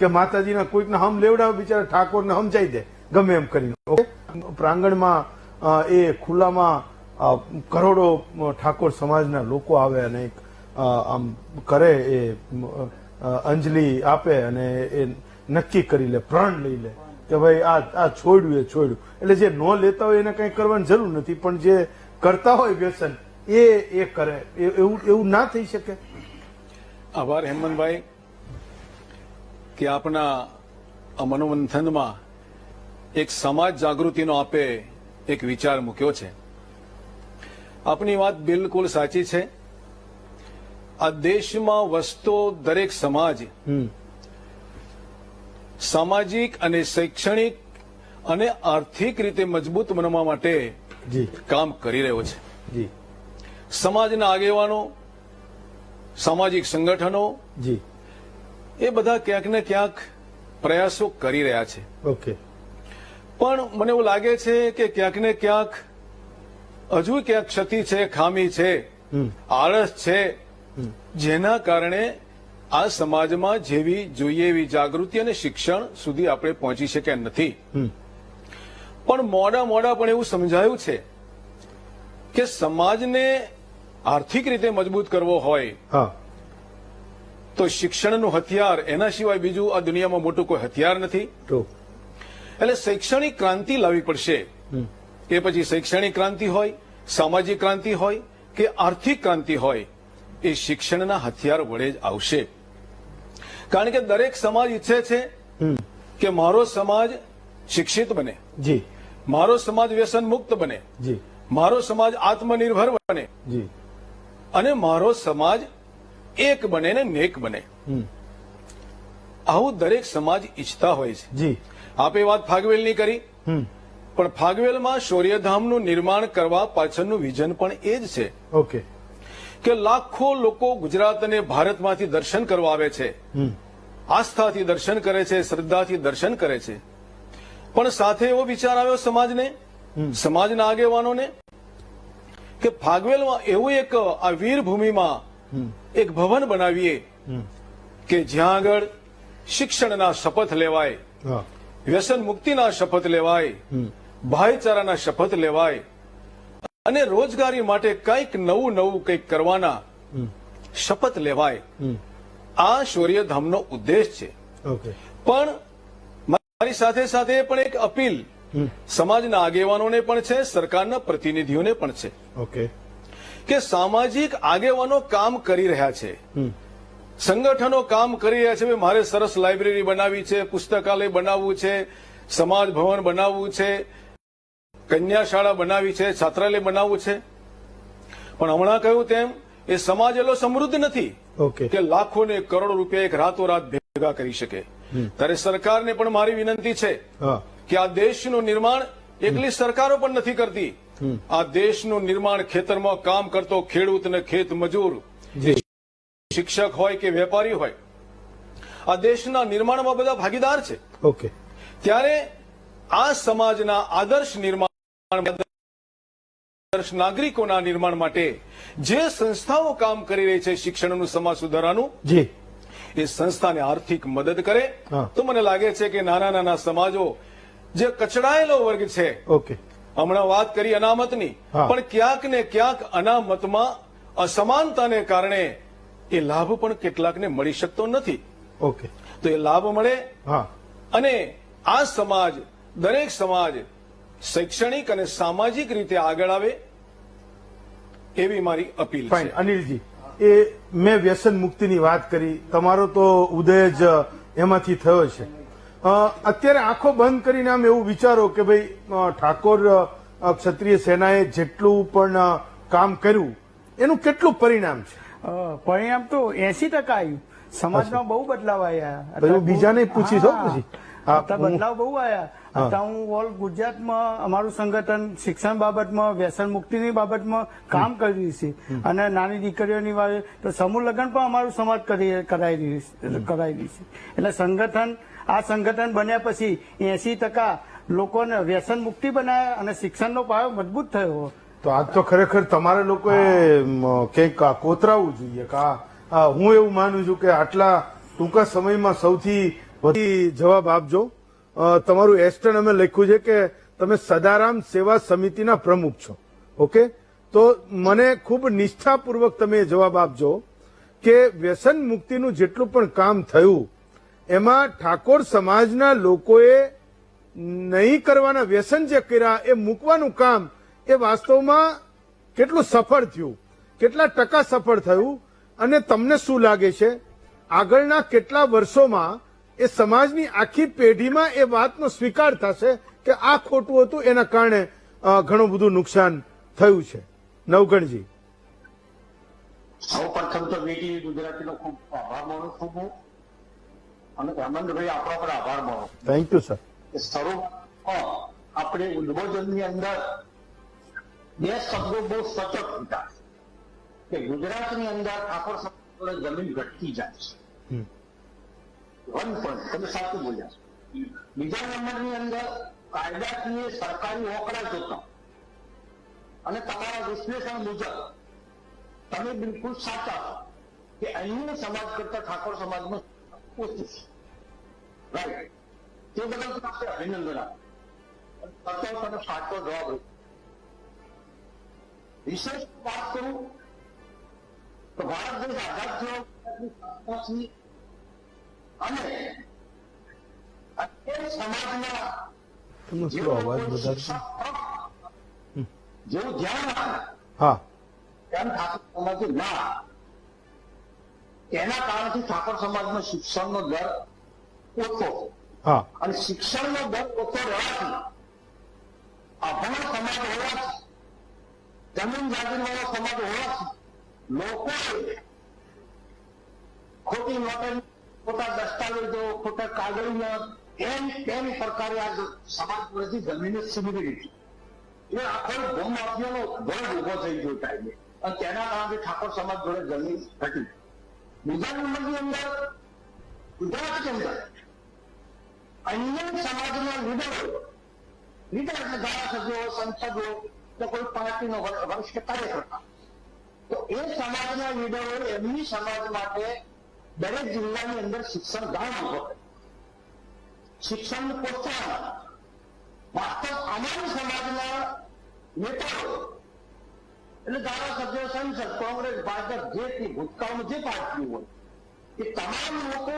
કે માતાજીના કોઈકને હમ લેવડાવે, બિચારા ઠાકોરને સમજાઈ દે. ગમે એમ કરીને. ઓકે? પ્રાંગણમાં એ ખુલ્લામાં કરોડો ઠાકોર સમાજના લોકો આવે અને આમ કરે, એ અંજલિ આપે અને એ નક્કી કરી લે, પ્રણ લઈ લે કે ભાઈ આ આ છોડ્યું, એ છોડ્યું. એટલે જે ન લેતા હોય એને કંઈ કરવાની જરૂર નથી, પણ જે કરતા હોય વ્યસન, એ એ કરે. એવું એવું ના થઈ શકે. આભાર હેમંતભાઈ. કે આપના મનોમંથનમાં એક સમાજ જાગૃતિનો આપે એક વિચાર મૂક્યો છે. આપની વાત બિલકુલ સાચી છે. આ દેશમાં વસતો દરેક સમાજ હમ. સામાજિક અને શૈક્ષણિક અને આર્થિક રીતે મજબૂત બનવા માટે જી. કામ કરી રહ્યો છે. જી. સમાજના આગેવાનો સામાજિક સંગઠનો જી. એ બધા ક્યાંક ને ક્યાંક પ્રયાસો કરી રહ્યા છે. ઓકે પણ મને એવું લાગે છે કે ક્યાંક ને ક્યાંક હજુ ક્યાંક ક્ષતિ છે ખામી છે આળસ છે જેના કારણે આ સમાજમાં જેવી જોઈએ એવી જાગૃતિ અને શિક્ષણ સુધી આપણે પહોંચી શક્યા નથી. પણ મોડા મોડા પણ એવું સમજાયું છે કે સમાજને આર્થિક રીતે મજબૂત કરવો હોય હા. તો શિક્ષણનું હથિયાર એના સિવાય બીજું આ દુનિયામાં મોટું કોઈ હથિયાર નથી. એટલે શૈક્ષણિક ક્રાંતિ લાવવી પડશે. એ પછી શૈક્ષણિક ક્રાંતિ હોય સામાજિક ક્રાંતિ હોય કે આર્થિક ક્રાંતિ હોય એ શિક્ષણના હથિયાર વડે જ આવશે. કારણ કે દરેક સમાજ ઈચ્છે છે કે મારો સમાજ શિક્ષિત બને. જી. મારો સમાજ વ્યસન મુક્ત બને. જી. મારો સમાજ આત્મનિર્ભર બને. જી. અને મારો સમાજ એક બને ને નેક બને. હમ. આવું દરેક સમાજ ઈચ્છતા હોય છે. જી. આપે વાત ફાગવેલની કરી? હમ. પણ ફાગવેલમાં શૌર્યધામનું નિર્માણ કરવા પાછળનું વિઝન પણ એ જ છે. ઓકે. કે લાખો લોકો ગુજરાત અને ભારતમાંથી દર્શન કરવા આવે છે. આસ્થાથી દર્શન કરે છે શ્રદ્ધાથી દર્શન કરે છે. પણ સાથે એવો વિચાર આવ્યો સમાજને સમાજના આગેવાનોને કે ફાગવેલમાં એવું એક આ વીર ભૂમિમાં એક ભવન બનાવીએ કે જ્યાં આગળ શિક્ષણના શપથ લેવાય વ્યસન મુક્તિના શપથ લેવાય ભાઈચારાના શપથ લેવાય અને રોજગારી માટે કંઈક નવું નવું કંઈક કરવાના શપથ લેવાય. આ શૌર્યધામનો ઉદ્દેશ છે. પણ મારી સાથે સાથે પણ એક અપીલ સમાજના આગેવાનોને પણ છે સરકારના પ્રતિનિધિઓને પણ છે. ઓકે. કે સામાજિક આગેવાનો કામ કરી રહ્યા છે. સંગઠનો કામ કરી રહ્યા છે મારે સરસ લાઇબ્રેરી બનાવવી છે પુસ્તકાલય બનાવવું છે સમાજ ભવન બનાવવું છે કન્યા શાળા બનાવી છે છાત્રાલય બનાવવું છે. પણ હમણાં કહ્યું તેમ એ સમાજ એટલો સમૃદ્ધ નથી કે લાખો ને કરોડો રૂપિયા એક રાતોરાત ભેગા કરી શકે. ત્યારે સરકારને પણ મારી વિનંતી છે કે આ દેશનું નિર્માણ એકલી સરકારો પણ નથી કરતી. આ દેશનું નિર્માણ ખેતરમાં કામ કરતો ખેડૂત અને ખેત મજૂર. શિક્ષક હોય કે વેપારી હોય આ દેશના નિર્માણમાં બધા ભાગીદાર છે. ઓકે. ત્યારે આ સમાજના આદર્શ નિર્માણ આદર્શ નાગરિકોના નિર્માણ માટે જે સંસ્થાઓ કામ કરી રહી છે શિક્ષણનું સમાજ સુધારાનું જી. એ સંસ્થાને આર્થિક મદદ કરે. તો મને લાગે છે કે નાના નાના સમાજો જે કચડાયેલો વર્ગ છે ઓકે. હમણાં વાત કરી અનામતની. પણ ક્યાંક ને ક્યાંક અનામતમાં અસમાનતાને કારણે એ લાભ પણ કેટલાકને મળી શકતો નથી. ઓકે. તો એ લાભ મળે અને આ સમાજ દરેક સમાજ શૈક્ષણિક અને સામાજિક રીતે આગળ આવે એવી મારી અપીલ ફાઇન છે અનિલજી એ મેં વ્યસન મુક્તિની વાત કરી. તમારો તો ઉદય જ એમાંથી થયો છે. અત્યારે આંખો બંધ કરીને આમ એવું વિચારો કે ભાઈ ઠાકોર ક્ષત્રિય સેનાએ જેટલું પણ કામ કર્યું એનું કેટલું પરિણામ છે? પરિણામ તો એસી ટકા આવ્યું સમાજમાં બહુ બદલાવ આવ્યા બીજાને પૂછી. હા. પછી. બદલાવ બહુ આવ્યા અત્યારે હું ઓલ ગુજરાતમાં અમારું સંગઠન શિક્ષણ બાબતમાં વ્યસન મુક્તિની બાબતમાં કામ કરી રહ્યું છે. અને નાની દીકરીઓની વાત તો સમૂહ લગ્ન પણ અમારું સમાજ કરી કરાઈ રહ્યું કરાઈ રહ્યું છે. એટલે સંગઠન આ સંગઠન બન્યા પછી એસી ટકા લોકોને વ્યસન મુક્તિ બનાવ્યા અને શિક્ષણનો પાયો મજબૂત થયો. તો આજ તો ખરેખર તમારે લોકોએ કંઈક કોતરાવું જોઈએ કે હું એવું માનું છું કે આટલા ટૂંકા સમયમાં સૌથી વધુ જવાબ આપજો. તમારું એસ્ટન અમે લખ્યું છે કે તમે સદારામ સેવા સમિતિના પ્રમુખ છો. ઓકે? તો મને ખૂબ નિષ્ઠાપૂર્વક તમે જવાબ આપજો કે વ્યસન મુક્તિનું જેટલું પણ કામ થયું એમાં ઠાકોર સમાજના લોકોએ નહીં કરવાના વ્યસન જે કર્યા, એ મૂકવાનું કામ, એ વાસ્તવમાં કેટલું સફળ થયું, કેટલા ટકા સફળ થયું, અને તમને શું લાગે છે? આગળના કેટલા વર્ષોમાં એ સમાજની આખી પેઢીમાં એ વાતનો સ્વીકાર થશે કે આ ખોટું હતું, એના કારણે ઘણું બધું નુકસાન થયું છે. નવગણજી. સૌ પ્રથમ તો બેટી ગુજરાતીનો ખૂબ આભાર માનું છું હું. અને હેમંતભાઈ આપણો પણ આભાર માનો થેન્ક યુ સર કે આપણે ઉદ્બોધનની અંદર બે શબ્દો બહુ સતત હતા કે ગુજરાતની અંદર ઠાકોર સમાજ જમીન ઘટતી જાય છે. વન પોઈન્ટ તમે સાચું બોલ્યા છો. બીજા નંબરની અંદર કાયદાકીય સરકારી હોકડા જોતા. અને તમારા વિશ્લેષણ મુજબ તમે બિલકુલ સાચા છો કે અહીં સમાજ કરતા ઠાકોર સમાજમાં ઓછું રાઈટ તે બદલ તો આપણે અભિનંદન આપો સચોટ અને સાચો જવાબ વિશેષ વાત કરું તો ભારત દેશ આઝાદ થયો અને અત્યારે સમાજમાં શું અવાજ જેવું ધ્યાન હા તેમ ઠાકોર સમાજે ના તેના કારણથી ઠાકોર સમાજમાં શિક્ષણનો દર ઓછો છે. અને શિક્ષણનો દર ઓછો રહેવાથી અભણ સમાજ હોવાથી જમીન જાગીરવાળો સમાજ હોવાથી લોકોએ ખોટી નોટરી ખોટા દસ્તાવેજો ખોટા કાગળિયા એમ તેમ પ્રકારે આ સમાજ પ્રતિ જમીને સુધી દીધી એ આખો ભૂમાફિયાનો ભોગ ઊભો થઈ ગયો ટાઈમે અને તેના કારણે ઠાકોર સમાજ જોડે જમીન ઘટી. બીજા નંબરની અંદર. ગુજરાતની સમાજના લીડરો, લીડર એટલે ધારાસભ્યો, સંસદો કે કોઈ વરિષ્ઠ કાર્યકર્તા. તો એ સમાજના લીડરો એમની સમાજ માટે દરેક જિલ્લાની અંદર શિક્ષણ ગામ ઊભો કર્યો. શિક્ષણનું પ્રોત્સાહન. વાસ્તવ અમારી સમાજના નેતાઓ એટલે ધારાસભ્યો સંસદ કોંગ્રેસ ભાજપ જે ભૂતકાળમાં જે પાર્ટીઓ હોય એ તમામ લોકો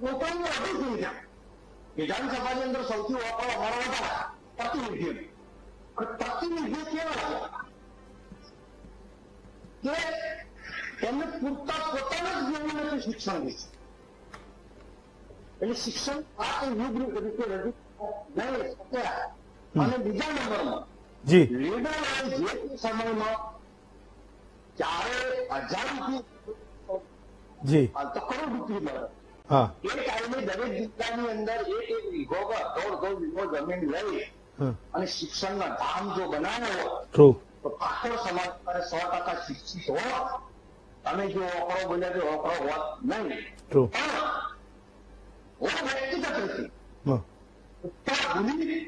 પોતાનું થઈ જાય વિધાનસભાની અંદર સૌથી વાપરો અમારો વધારે પ્રતિનિધિ પ્રતિનિધિ કેવા છે? કે એમને પૂરતા પોતાના જ જ્ઞાન નથી શિક્ષણ વિશે એટલે શિક્ષણ આ કઈ યુગ રીતે રજૂ નહીં અને બીજા નંબરમાં તે સમયમાં ચારે હજાર રૂપિયા જી. તો કરોડ રૂપિયા મળે. હા. એ ટાઈમે દરેક જિલ્લાની અંદર એક એક વીઘો દોઢ દોઢ વીઘો જમીન લઈ અને શિક્ષણના ધામ જો બનાવ્યો તો ઠાકોર સમાજ પર સો ટકા શિક્ષિત હો તમે જો ઓકરો બોલ્યા તો ઓકરો હોત નહીં. પણ હું વ્યક્તિગત રીતે ઉત્તર ભૂલી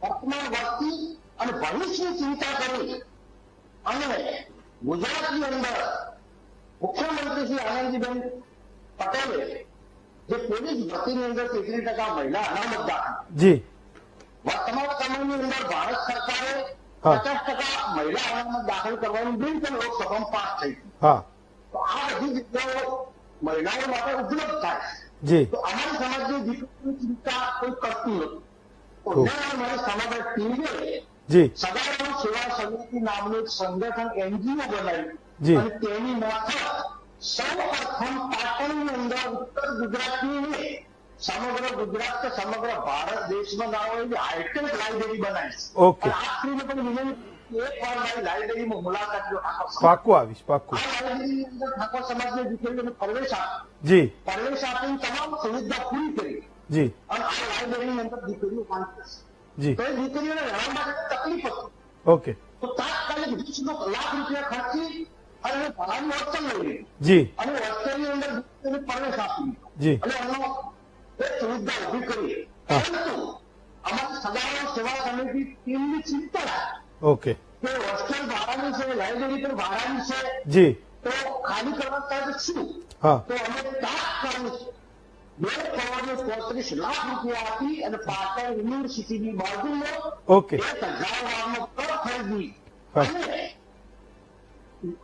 વર્તમાન વર્તી અને ભવિષ્યની ચિંતા કરી અને ગુજરાતની અંદર મુખ્યમંત્રી શ્રી આનંદીબેન પટેલે જે પોલીસ ભરતીની અંદર તેત્રીસ ટકા મહિલા અનામત દાખલ જી. વર્તમાન સમયની અંદર ભારત સરકારે પચાસ ટકા મહિલા અનામત દાખલ કરવાનું બિલ પણ લોકસભામાં પાસ થઈ તો આ બધી જગ્યાઓ મહિલાઓ માટે ઉપલબ્ધ થાય. જી. તો અમારી સમાજની દીકરીની ચિંતા કોઈ કરતું નથી. અમારી સમાજના ટીમે સેવા સમિતિ નામનું એક સંગઠન એનજીઓ બનાવ્યું. અને તેની મારફત સૌ પ્રથમ પાટણની અંદર ઉત્તર ગુજરાતની સમગ્ર ગુજરાત કે સમગ્ર ભારત દેશમાં ના હોય એવી હાઈટેક લાઇબ્રેરી બનાવી ઓકે. અને પણ વિનંતી એક વાર મારી લાઇબ્રેરીમાં મુલાકાત લો પાકું આવીશ પાકું. આ લાઇબ્રેરીની અંદર ઠાકોર સમાજની દીકરીઓને પ્રવેશ આપ્યો જી. પ્રવેશ આપીને તમામ સુવિધા પૂરી કરી. જી. અને આ લાઇબ્રેરીની અંદર દીકરીઓ વાંચે છે જી. તો દીકરીઓને રહેવા માટે તકલીફ હતી. ઓકે તો તાત્કાલિક વીસ લાખ રૂપિયા ખર્ચી અને ભાડાની હોસ્ટેલ લઈ જી. અને હોસ્ટેલની અંદર પરવેશ આપી જી. અને એમનો એક સુવિધા ઊભી કરી. પરંતુ અમારી સદારામ સેવા સમિતિ ટીમની ચિંતા ઓકે. કે હોસ્ટેલ ભાડાની છે લાઇબ્રેરી પણ ભાડાની છે. જી. તો ખાલી કરવા થાય શું? હા. તો અમે તાત્કાલિક બે કરોડ ચોત્રીસ લાખ રૂપિયા આપી અને પાટણ યુનિવર્સિટીની બાજુમાં ઓકે એક પ્લોટ ખરીદી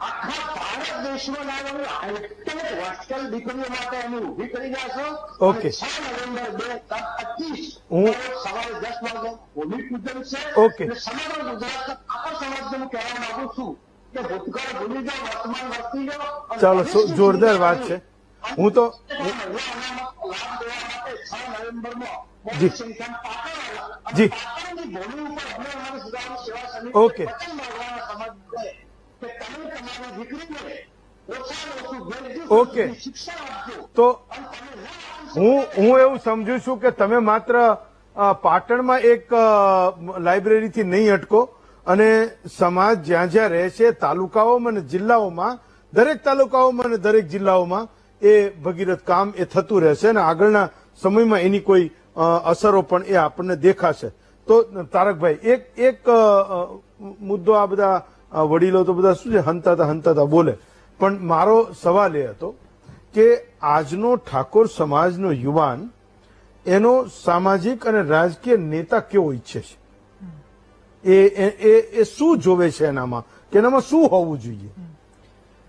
આખા ભારત દેશમાં લાવેલું હાઈટેક હોસ્ટેલ દીકરીઓ માટે અમે ઊભી કરી રહ્યા ઓકે. છ નવેમ્બર બે હજાર પચીસ હું- સવારે દસ વાગે ભૂમિપૂજન છે ઓકે. સમગ્ર ગુજરાતના આખા સમાજને હું કહેવા માંગુ છું કે ભૂતકાળ ભૂલી જાઓ વર્તમાન વર્તી જાઓ ચાલો, જોરદાર વાત છે. હું તો- જી. જી. ઓકે. ઓકે. તો હું હું એવું સમજુ છું કે તમે માત્ર પાટણમાં એક લાઇબ્રેરીથી નહીં અટકો અને સમાજ જ્યાં જ્યાં રહે છે તાલુકાઓમાં અને જિલ્લાઓમાં, દરેક તાલુકાઓમાં અને દરેક જિલ્લાઓમાં એ ભગીરથ કામ એ થતું રહેશે અને આગળના સમયમાં એની કોઈ અસરો પણ એ આપણને દેખાશે. તો, તારકભાઈ, એક એક મુદ્દો આ બધા વડીલો તો બધા શું છે? હંતાતા હંતાતા બોલે. પણ મારો સવાલ એ હતો કે આજનો ઠાકોર સમાજનો યુવાન, એનો સામાજિક અને રાજકીય નેતા કેવો ઈચ્છે છે? એ, એ- શું જોવે છે એનામાં? કે એનામાં શું હોવું જોઈએ?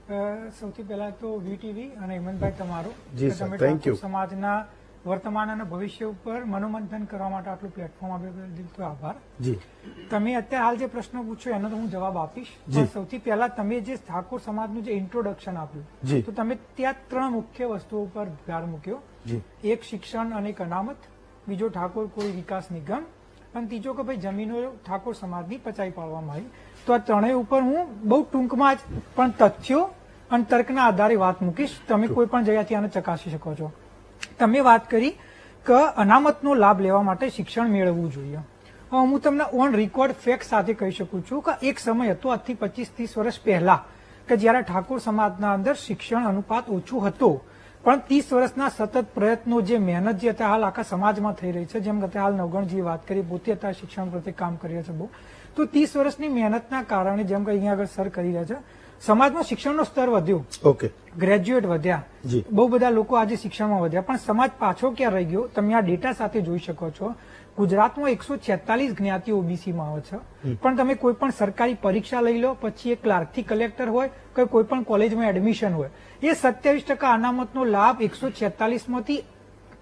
સૌથી પહેલા તો વીટીવી અને હેમંતભાઈ તમારો. જી સર, thank you. સમાજના વર્તમાન અને ભવિષ્ય ઉપર મનોમંથન કરવા માટે આટલું પ્લેટફોર્મ આપ્યું આભાર. જી. તમે અત્યારે હાલ જે પ્રશ્ન પૂછ્યો એનો તો હું જવાબ આપીશ. સૌથી પહેલા તમે જે ઠાકોર સમાજનું જે ઇન્ટ્રોડક્શન આપ્યું તો તમે ત્યાં ત્રણ મુખ્ય વસ્તુઓ પર ભાર મૂક્યો. એક શિક્ષણ અને એક અનામત બીજો ઠાકોર કોઈ વિકાસ નિગમ અને ત્રીજો કે ભાઈ જમીનો ઠાકોર સમાજની પચાઈ પાડવામાં આવી. તો આ ત્રણેય ઉપર હું બહુ ટૂંકમાં જ પણ તથ્યો અને તર્કના આધારે વાત મૂકીશ. તમે કોઈ પણ જગ્યાથી આને ચકાસી શકો છો. તમે વાત કરી કે અનામતનો લાભ લેવા માટે શિક્ષણ મેળવવું જોઈએ. હવે હું તમને ઓન રેકોર્ડ ફેક્ટ સાથે કહી શકું છું કે એક સમય હતો આજથી પચીસ ત્રીસ વર્ષ પહેલા કે જ્યારે ઠાકોર સમાજના અંદર શિક્ષણ અનુપાત ઓછું હતું. પણ ત્રીસ વર્ષના સતત પ્રયત્નો જે મહેનત જે અત્યારે હાલ આખા સમાજમાં થઈ રહી છે. જેમ કે હાલ નવગણજી વાત કરી પોતે અત્યારે શિક્ષણ પ્રત્યે કામ કરી રહ્યા છે બહુ. તો ત્રીસ વર્ષની મહેનતના કારણે જેમ કે અહીંયા આગળ સર કરી રહ્યા છે સમાજમાં શિક્ષણનું સ્તર વધ્યો. ઓકે. ગ્રેજ્યુએટ વધ્યા. બહુ બધા લોકો આજે શિક્ષણમાં વધ્યા. પણ સમાજ પાછો ક્યાં રહી ગયો? તમે આ ડેટા સાથે જોઈ શકો છો. ગુજરાતમાં એકસો છેતાલીસ જ્ઞાતિ ઓબીસીમાં આવે છે. પણ તમે કોઈ પણ સરકારી પરીક્ષા લઈ લો પછી એ ક્લાર્કથી કલેક્ટર હોય કે કોઈ પણ કોલેજમાં એડમિશન હોય. એ સત્યાવીસ ટકા અનામતનો લાભ એકસો છેતાલીસમાંથી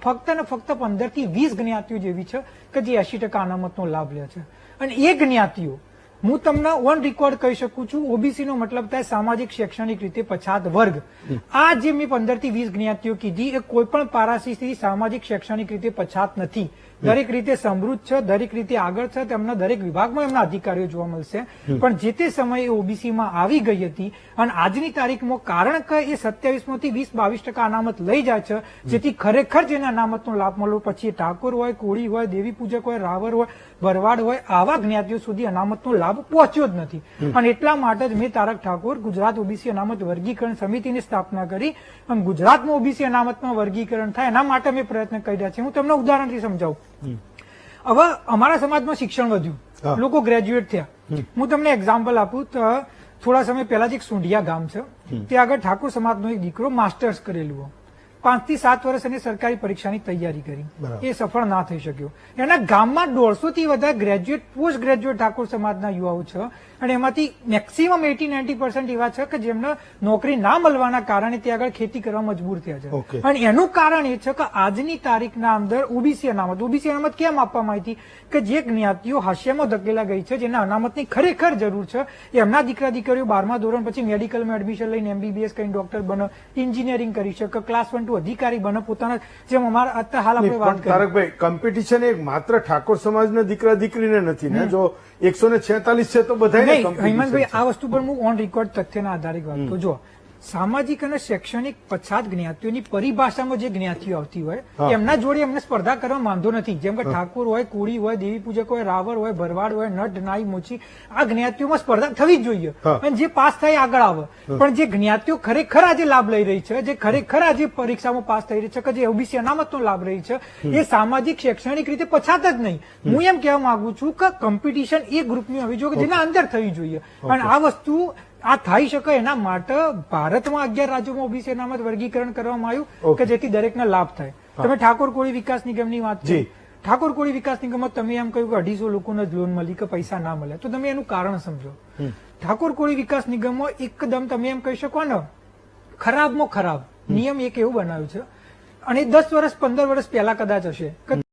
ફક્ત ને ફક્ત પંદરથી વીસ જ્ઞાતિઓ જેવી છે કે જે એસી ટકા અનામતનો લાભ લે છે. અને એ જ્ઞાતિઓ હું તમને ઓન રેકોર્ડ કહી શકું છું. ઓબીસી નો મતલબ થાય સામાજિક શૈક્ષણિક રીતે પછાત વર્ગ. આ જે મેં પંદરથી વીસ જ્ઞાતિઓ કીધી એ કોઈ પણ પારાશીથી સામાજિક શૈક્ષણિક રીતે પછાત નથી. દરેક રીતે સમૃદ્ધ છે દરેક રીતે આગળ છે તેમના દરેક વિભાગમાં એમના અધિકારીઓ જોવા મળશે. પણ જે તે સમયે ઓબીસીમાં આવી ગઈ હતી અને આજની તારીખમાં કારણ કે એ સત્યાવીસમાંથી વીસ બાવીસ ટકા અનામત લઈ જાય છે જેથી ખરેખર જેને અનામતનો લાભ મળવો. પછી ઠાકોર હોય કોળી હોય દેવી પૂજક હોય રાવર હોય ભરવાડ હોય આવા જ્ઞાતિઓ સુધી અનામતનો લાભ પહોંચ્યો જ નથી. અને એટલા માટે જ મેં તારક ઠાકોર ગુજરાત ઓબીસી અનામત વર્ગીકરણ સમિતિની સ્થાપના કરી અને ગુજરાતમાં ઓબીસી અનામતમાં વર્ગીકરણ થાય એના માટે મેં પ્રયત્ન કરી રહ્યા છે. હું તમને ઉદાહરણથી સમજાવું. હવે અમારા સમાજમાં શિક્ષણ વધ્યું. લોકો ગ્રેજ્યુએટ થયા. હું તમને એક્ઝામ્પલ આપું તો થોડા સમય પહેલા જ એક સુંઢિયા ગામ છે. ત્યાં આગળ ઠાકોર સમાજનો એક દીકરો માસ્ટર્સ કરેલું. પાંચથી સાત વર્ષ એની સરકારી પરીક્ષાની તૈયારી કરી. એ સફળ ના થઈ શક્યો. એના ગામમાં દોઢસો થી વધારે ગ્રેજ્યુએટ પોસ્ટ ગ્રેજ્યુએટ ઠાકોર સમાજના યુવાઓ છે અને એમાંથી મેક્સિમમ એટી નાઇન્ટી પર્સન્ટ એવા છે કે જેમને નોકરી ના મળવાના કારણે ત્યાં આગળ ખેતી કરવા મજબૂર થયા છે. અને એનું કારણ એ છે કે આજની તારીખના અંદર ઓબીસી અનામત ઓબીસી અનામત કેમ આપવામાં આવી હતી કે જે જ્ઞાતિઓ હાસ્યમાં ધકેલા ગઈ છે જેના અનામતની ખરેખર જરૂર છે એમના દીકરા દીકરીઓ બારમા ધોરણ પછી મેડિકલમાં એડમિશન લઈને એમબીબીએસ કરીને ડોક્ટર બનો એન્જિનિયરિંગ કરી શકે ક્લાસ વન ટુ અધિકારી બને પોતાના જેમ અમારા અત્યારે હાલ આપણે વાત તારકભાઈ કોમ્પિટિશન એક માત્ર ઠાકોર સમાજના દીકરા દીકરીને નથી ને જો એકસો ને છેતાલીસ છે તો બધા હેમંતભાઈ આ વસ્તુ પર હું ઓન રેકોર્ડ તથ્યના આધારિત વાત કરું. જો સામાજિક અને શૈક્ષણિક પછાત જ્ઞાતિઓની પરિભાષામાં જે જ્ઞાતિઓ આવતી હોય એમના જોડે એમને સ્પર્ધા કરવા માંધો નથી. જેમ કે ઠાકોર હોય કોળી હોય દેવી પૂજક હોય રાવર હોય ભરવાડ હોય નટ નાઈ મોચી આ જ્ઞાતિઓમાં સ્પર્ધા થવી જ જોઈએ. અને જે પાસ થાય આગળ આવે. પણ જે જ્ઞાતિઓ ખરેખર આજે લાભ લઈ રહી છે જે ખરેખર આજે પરીક્ષામાં પાસ થઈ રહી છે કે જે ઓબીસી અનામતનો લાભ રહી છે એ સામાજિક શૈક્ષણિક રીતે પછાત જ નહીં. હું એમ કહેવા માંગુ છું કે કોમ્પિટિશન એ ગ્રુપની હોવી જોઈએ કે જેના અંદર થવી જોઈએ. અને આ વસ્તુ આ થઈ શકે એના માટે ભારતમાં અગિયાર રાજ્યોમાં ઓબીસી અનામત વર્ગીકરણ કરવામાં આવ્યું કે જેથી દરેકને લાભ થાય. તમે ઠાકોર કોળી વિકાસ નિગમની વાત છે. ઠાકોર કોળી વિકાસ નિગમમાં તમે એમ કહ્યું કે અઢીસો લોકોને જ લોન મળી કે પૈસા ના મળ્યા તો તમે એનું કારણ સમજો. ઠાકોર કોળી વિકાસ નિગમમાં એકદમ તમે એમ કહી શકો ને ખરાબમાં ખરાબ. નિયમ એક એવું બનાવ્યું છે. અને દસ વર્ષ પંદર વર્ષ પહેલા કદાચ હશે.